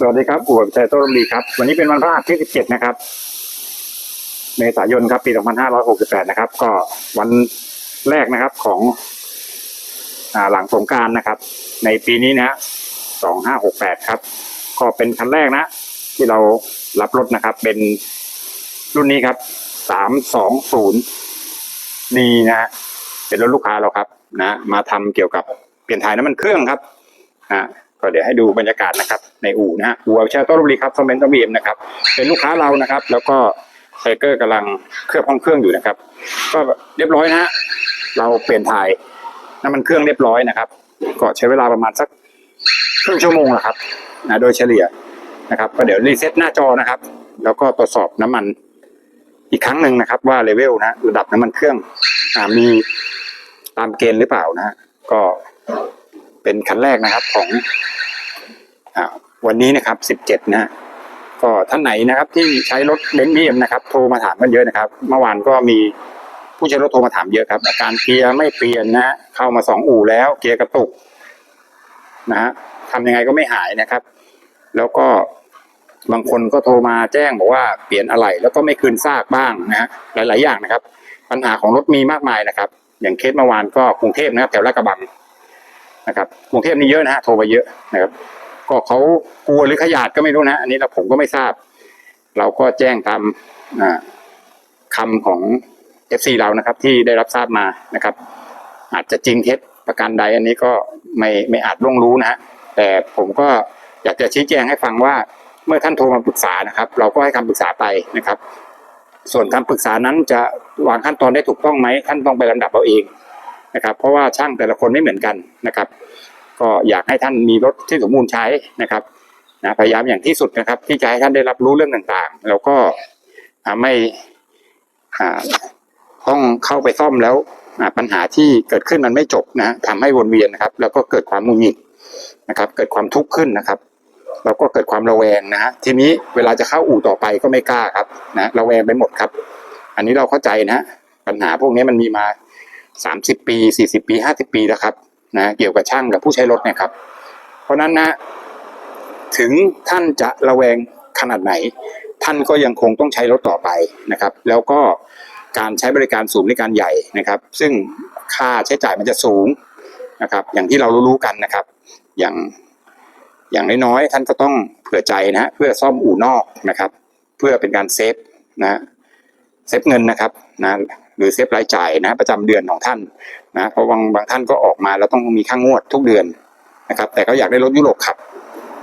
สวัสดีครับอู่ชัยโต้ลมดีครับ วันนี้เป็นวันพฤหัสที่ 17 นะครับ เมษายนครับ ปี 2568 นะครับ ก็วันแรกนะครับของอหลังสงกรารนะครับ ในปีนี้นะฮะ2568 ครับ ก็เป็นคันแรกนะ ที่เรารับรถนะครับ เป็นรุ่นนี้ครับ 320 นีนะฮะเป็นรถลูกค้าเราครับ นะ มาทำเกี่ยวกับเปลี่ยนถ่ายน้ำมันเครื่องครับอ่า ก็เดี๋ยวให้ดูบรรยากาศนะครับในอู่นะฮะอู่เชาต้นบุรีครับคอมเมนต์ต้บีมนะครับเป็นลูกค้าเรานะครับ แล้วก็ไทเกอร์กำลังเคลือบห้องเครื่องอยู่นะครับ ก็เรียบร้อยนะฮะเราเปลี่ยนถ่ายน้ำมันเครื่องเรียบร้อยนะครับ ก็ใช้เวลาประมาณสักครึ่งชั่วโมงนะครับนะโดยเฉลี่ยนะครับก็เดี๋ยวรีเซ็ตหน้าจอนะครับ แล้วก็ตรวจสอบน้ำมันอีกครั้งหนึ่งนะครับ ว่าเลเวลนะระดับน้ำมันเครื่องอมีตามเกณฑ์หรือเปล่านะฮะก็ เป็นคันแรกนะครับของอวันนี้นะครับ17นะฮะก็ท่านไหนนะครับที่ใช้รถเบนซ์บีเอ็มนะครับโทรมาถามกันเยอะนะครับ เมื่อวานก็มีผู้ใช้รถโทรมาถามเยอะครับอาการเกียร์ไม่เปลี่ยนนะฮะเข้ามาสองอู่แล้วเกียร์กระตุกนะฮะทำยังไงก็ไม่หายนะครับ แล้วก็บางคนก็โทรมาแจ้งบอกว่าเปลี่ยนอะไรแล้วก็ไม่คืนซากบ้างนะฮะหลาย ๆ อย่างนะครับ ปัญหาของรถมีมากมายนะครับ อย่างเคสเมื่อวานก็กรุงเทพนะครับแถวลาดกระบัง นะครับกรุงเทพนี่เยอะนะฮะโทรไปเยอะนะครับ ก็เขากลัวหรือขยาดก็ไม่รู้นะ อันนี้เราผมก็ไม่ทราบ เราก็แจ้งตามอ่าคำของ FC เรานะครับ ที่ได้รับทราบมานะครับ อาจจะจริงเท็จประการใดอันนี้ก็ไม่ไม่อาจล่วงรู้นะฮะแต่ผมก็อยากจะชี้แจงให้ฟังว่าเมื่อท่านโทรมาปรึกษานะครับ เราก็ให้คำปรึกษาไปนะครับ ส่วนคำปรึกษานั้นจะวางขั้นตอนได้ถูกต้องไหมท่านต้องไปลำดับเอาเอง นะครับ เพราะว่าช่างแต่ละคนไม่เหมือนกันนะครับ ก็อยากให้ท่านมีรถที่สมบูรณ์ใช้นะครับนะพยายามอย่างที่สุดนะครับ ที่จะให้ท่านได้รับรู้เรื่องต่างๆ แล้วก็ไม่ต้องเข้าไปซ่อมแล้วปัญหาที่เกิดขึ้นมันไม่จบนะทำให้วนเวียนนะครับ แล้วก็เกิดความมุนหงิดนะครับ เกิดความทุกข์ขึ้นนะครับแล้วก็เกิดความระแวงนะฮะทีนี้เวลาจะเข้าอู่ต่อไปก็ไม่กล้าครับนะระแวงไปหมดครับ อันนี้เราเข้าใจนะปัญหาพวกนี้มันมีมา สามสิบปีสี่สิบปีห้าสิบปีแล้วครับนะเกี่ยวกับช่างกับผู้ใช้รถเนะครับ เพราะฉะนั้นนะถึงท่านจะระแวงขนาดไหน ท่านก็ยังคงต้องใช้รถต่อไปนะครับ แล้วก็การใช้บริการศูนย์บริการใหญ่นะครับ ซึ่งค่าใช้จ่ายมันจะสูงนะครับ อย่างที่เรารู้ๆกันนะครับ อย่างอย่างน้อยๆท่านก็ต้องเผื่อใจนะเพื่อซ่อมอู่นอกนะครับ เพื่อเป็นการเซฟนะเซฟเงินนะครับนะ หรือเซฟรายจ่ายนะประจำเดือนของท่านนะเพราะบางบางท่านก็ออกมาแล้วต้องมีค่างวดทุกเดือนนะครับแต่ก็อยากได้รถยุโรปขับ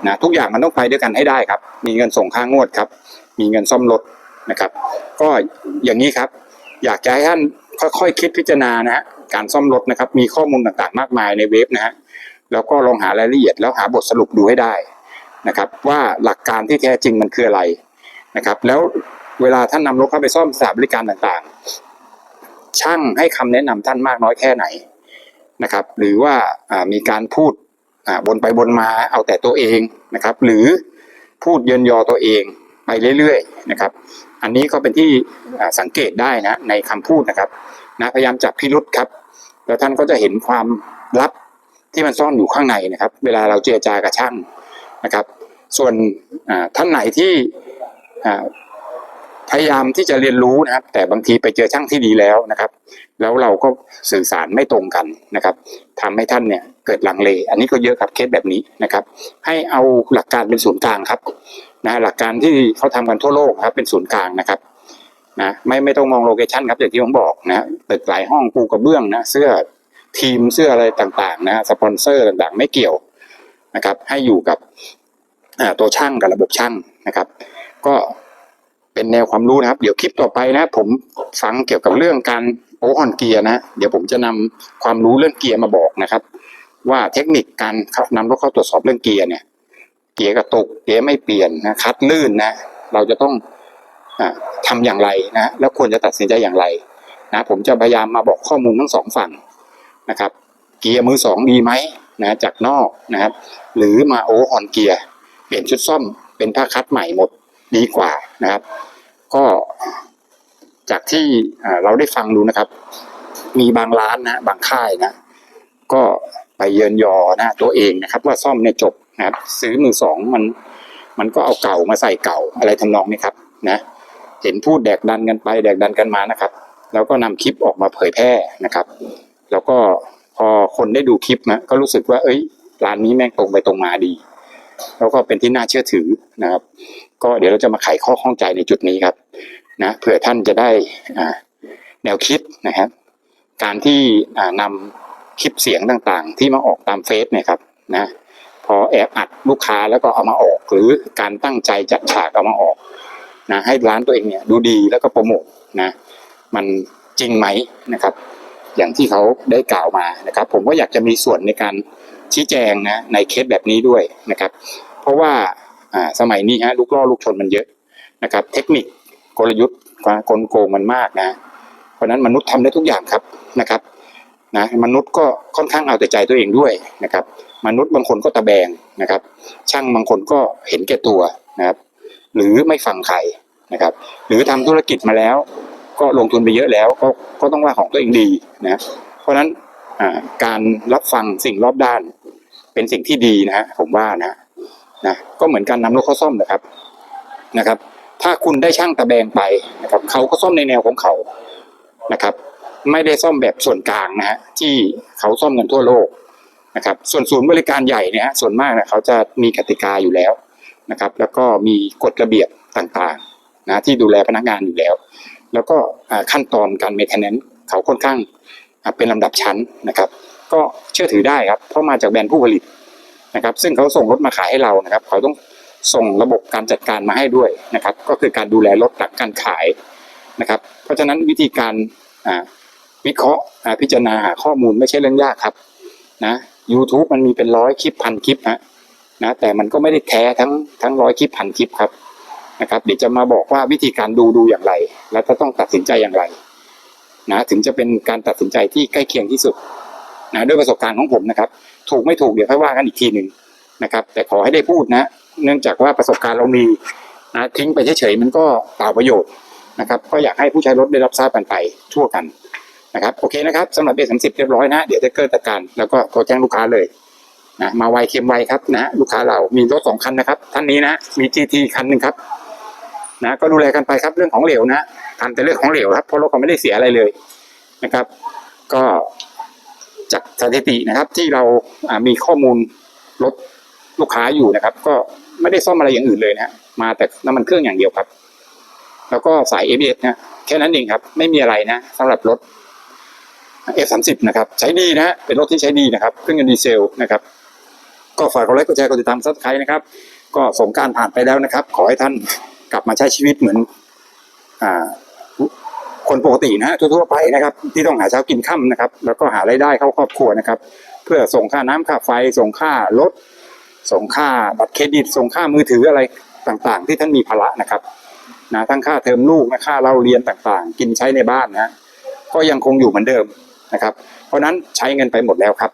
นะทุกอย่างมันต้องไปด้วยกันให้ได้ครับ มีเงินส่งค่างวดครับ มีเงินซ่อมรถนะครับ ก็อย่างนี้ครับ อยากจะให้ท่านค่อยๆคิดพิจารณานะฮะการซ่อมรถนะครับ มีข้อมูลต่างๆ มากมายในเว็บนะฮะแล้วก็ลองหารายละเอียด แล้วหาบทสรุปดูให้ได้นะครับ ว่าหลักการที่แท้จริงมันคืออะไรนะครับ แล้วเวลาท่านนำรถเข้าไปซ่อมสถานบริการต่าง ช่างให้คำแนะนำท่านมากน้อยแค่ไหนนะครับ หรือว่ามีการพูดบนไปบนมาเอาแต่ตัวเองนะครับ หรือพูดเยินยอตัวเองไปเรื่อยๆนะครับ อันนี้ก็เป็นที่สังเกตได้นะในคำพูดนะครับนะพยายามจับพิรุษครับแล้วท่านก็จะเห็นความลับที่มันซ่อนอยู่ข้างในนะครับ เวลาเราเจรจากับช่างนะครับ ส่วนท่านไหนที่ พยายามที่จะเรียนรู้นะครับ แต่บางทีไปเจอช่างที่ดีแล้วนะครับ แล้วเราก็สื่อสารไม่ตรงกันนะครับทำให้ท่านเนี่ยเกิดลังเล อันนี้ก็เยอะครับเคสแบบนี้นะครับ ให้เอาหลักการเป็นศูนย์กลางครับนะหลักการที่เขาทำกันทั่วโลกครับเป็นศูนย์กลางนะครับนะไม่ไม่ต้องมองโลเคชันครับอย่างที่ผมบอกนะตึกหลายห้องปูกระเบื้องนะเสื้อทีมเสื้ออะไรต่างๆนะสปอนเซอร์ต่างๆ ไม่เกี่ยวนะครับ ให้อยู่กับตัวช่างกับระบบช่างนะครับ ก็ เป็นแนวความรู้นะครับ เดี๋ยวคลิปต่อไปนะ ผมฟังเกี่ยวกับเรื่องการโอฮอนเกียร์นะ เดี๋ยวผมจะนำความรู้เรื่องเกียร์มาบอกนะครับ ว่าเทคนิคการนำรถเข้าตรวจสอบเรื่องเกียร์เนี่ย เกียร์กระตุกเกียร์ไม่เปลี่ยนนะคัดลื่นนะ เราจะต้องอาทำอย่างไรนะ แล้วควรจะตัดสินใจอย่างไรนะผมจะพยายามมาบอกข้อมูลทั้งสองฝั่งนะครับ เกียร์มือสองดีไหมนะจากนอกนะครับ หรือมาโอฮอนเกียร์เปลี่ยนชุดซ่อมเป็นผ้าคัดใหม่หมด ดีกว่านะครับ ก็จากที่เราได้ฟังดูนะครับ มีบางร้านนะบางค่ายนะ ก็ไปเยินยอนะตัวเองนะครับ ว่าซ่อมเนี่ยจบนะครับ ซื้อมือสองมัน มันก็เอาเก่ามาใส่เก่าอะไรทำนองนี้ครับนะเห็นพูดแดกดันกันไปแดกดันกันมานะครับ แล้วก็นำคลิปออกมาเผยแพร่นะครับ แล้วก็พอคนได้ดูคลิปนะก็รู้สึกว่า เอ้ยร้านนี้แม่งตรงไปตรงมาดี แล้วก็เป็นที่น่าเชื่อถือนะครับ ก็เดี๋ยวเราจะมาไขข้อข้องใจในจุดนี้ครับนะเผื่อท่านจะได้แนวคิดนะครับ การที่อ่านำคลิปเสียงต่างๆ ที่มาออกตามเฟซเนี่ยครับนะพอแอบอัดลูกค้าแล้วก็เอามาออก หรือการตั้งใจจัดฉากเอามาออกนะให้ร้านตัวเองเนี่ยดูดีแล้วก็โปรโมทนะมันจริงไหมนะครับ อย่างที่เขาได้กล่าวมานะครับ ผมก็อยากจะมีส่วนในการ ชี้แจงนะในเคสแบบนี้ด้วยนะครับ เพราะว่าสมัยนี้ฮะลูกล่อลูกชนมันเยอะนะครับ เทคนิคกลยุทธ์กลโกงมันมากนะ เพราะนั้นมนุษย์ทำได้ทุกอย่างครับนะครับนะมนุษย์ก็ค่อนข้างเอาแต่ใจตัวเองด้วยนะครับ มนุษย์บางคนก็ตะแบงนะครับ ช่างบางคนก็เห็นแก่ตัวนะครับ หรือไม่ฟังใครนะครับ หรือทำธุรกิจมาแล้ว ก็ลงทุนไปเยอะแล้ว ก็ก็ต้องว่าของตัวเองดีนะ เพราะฉะนั้น การรับฟังสิ่งรอบด้าน เป็นสิ่งที่ดีนะฮะผมว่านะนะก็เหมือนการนำรถเข้าซ่อมนะครับนะครับ ถ้าคุณได้ช่างตะแบงไปนะครับเขาก็ซ่อมในแนวของเขานะครับ ไม่ได้ซ่อมแบบส่วนกลางนะฮะที่เขาซ่อมกันทั่วโลกนะครับ ส่วนศูนย์บริการใหญ่เนี่ยส่วนมากนะเขาจะมีกติกาอยู่แล้วนะครับ แล้วก็มีกฎระเบียบต่างๆนะที่ดูแลพนักงานอยู่แล้ว แล้วก็ขั้นตอนการ maintenance เขาค่อนข้าง เป็นลำดับชั้นนะครับ ก็เชื่อถือได้ครับ เพราะมาจากแบรนด์ผู้ผลิตนะครับ ซึ่งเขาส่งรถมาขายให้เรานะครับ เขาต้องส่งระบบการจัดการมาให้ด้วยนะครับ ก็คือการดูแลรถหลักการขายนะครับ เพราะฉะนั้นวิธีการวิเคราะห์พิจารณาหาข้อมูลไม่ใช่เรื่องยากครับนะ YouTube มันมีเป็นร้อยคลิปพันคลิปฮะนะแต่มันก็ไม่ได้แท้ทั้งทั้งร้อยคลิปพันคลิปครับนะครับเดี๋ยวจะมาบอกว่าวิธีการดูดูอย่างไร แล้วจะต้องตัดสินใจอย่างไร นะถึงจะเป็นการตัดสินใจที่ใกล้เคียงที่สุดนะด้วยประสบการณ์ของผมนะครับ ถูกไม่ถูกเดี๋ยวค่อยว่ากันอีกทีหนึ่งนะครับ แต่ขอให้ได้พูดนะ เนื่องจากว่าประสบการณ์เรามีนะทิ้งไปเฉยๆมันก็เปล่าประโยชน์นะครับ ก็อยากให้ผู้ใช้รถได้รับทราบกันไปทั่วกันนะครับโอเคนะครับสำหรับเบสสามสิบเรียบร้อยนะ เดี๋ยวจะเกิดจัดการแล้วก็โทรแจ้งลูกค้าเลยนะมาไวเค็มไวครับนะลูกค้าเรามีรถสองคันนะครับท่านนี้นะมี GT คันหนึ่งครับนะก็ดูแลกันไปครับเรื่องของเหลวนะ ทำแต่เรื่องของเหลวครับเพราะรถเขาไม่ได้เสียอะไรเลยนะครับ ก็จากสถิตินะครับที่เรามีข้อมูลรถลูกค้าอยู่นะครับ ก็ไม่ได้ซ่อมอะไรอย่างอื่นเลยนะมาแต่น้ำมันเครื่องอย่างเดียวครับ แล้วก็สาย ABS นะแค่นั้นเองครับ ไม่มีอะไรนะสำหรับรถ F30 นะครับใช้ดีนะเป็นรถที่ใช้ดีนะครับเครื่องยนต์ดีเซลนะครับ ก็ฝากกดไลค์กดแชร์กดติดตามซับสไครต์นะครับ ก็สงการผ่านไปแล้วนะครับ ขอให้ท่านกลับมาใช้ชีวิตเหมือน อ่า คนปกตินะฮะทั่วๆไปนะครับ ที่ต้องหาเช้ากินค่ำนะครับ แล้วก็หารายได้เข้าครอบครัวนะครับ เพื่อส่งค่าน้ำค่าไฟ ส่งค่ารถส่งค่าบัตรเครดิต ส่งค่ามือถืออะไรต่างๆ ที่ท่านมีภาระนะครับนะทั้งค่าเทอมลูกนะค่าเราเรียนต่างๆ กินใช้ในบ้านนะก็ยังคงอยู่เหมือนเดิมนะครับ เพราะนั้นใช้เงินไปหมดแล้วครับ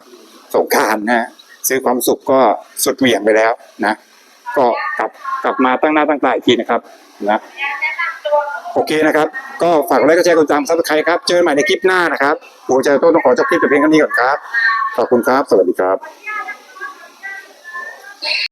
สงการนะฮะซื้อความสุขก็สุดเหวี่ยงไปแล้วนะ ก็กลับกลับมาตั้งหน้าตั้งตาอีกทีนะครับนะ โอเคนะครับ ก็ฝากกดไลค์กดแชร์กดติดตามซับสไครต์ครับ เจอกันใหม่ในคลิปหน้านะครับผมจอต้ต้องขอจบคลิปแต่เพียงเท่านี้ก่อนครับ ขอบคุณครับ สวัสดีครับ